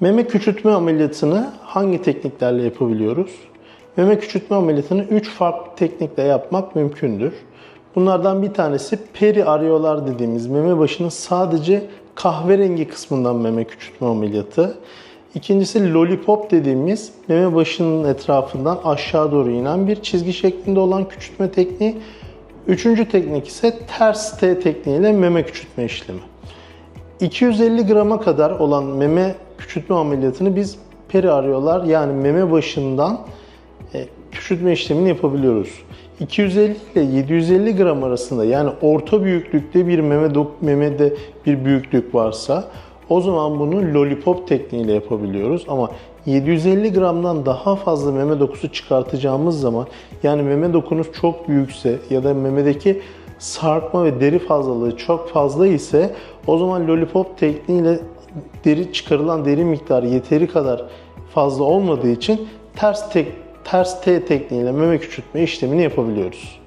Meme küçültme ameliyatını hangi tekniklerle yapabiliyoruz? Meme küçültme ameliyatını 3 farklı teknikle yapmak mümkündür. Bunlardan bir tanesi periareolar dediğimiz meme başının sadece kahverengi kısmından meme küçültme ameliyatı. İkincisi lollipop dediğimiz meme başının etrafından aşağı doğru inen bir çizgi şeklinde olan küçültme tekniği. Üçüncü teknik ise ters T tekniğiyle meme küçültme işlemi. 250 grama kadar olan meme küçültme ameliyatını biz periareolar yani meme başından e, küçültme işlemini yapabiliyoruz. 250 ile 750 gram arasında yani orta büyüklükte bir meme memede bir büyüklük varsa o zaman bunu lollipop tekniğiyle yapabiliyoruz ama 750 gramdan daha fazla meme dokusu çıkartacağımız zaman yani meme dokunuz çok büyükse ya da memedeki sarkma ve deri fazlalığı çok fazla ise o zaman lollipop tekniğiyle deri çıkarılan deri miktarı yeteri kadar fazla olmadığı için ters tek ters T tekniğiyle meme küçültme işlemini yapabiliyoruz.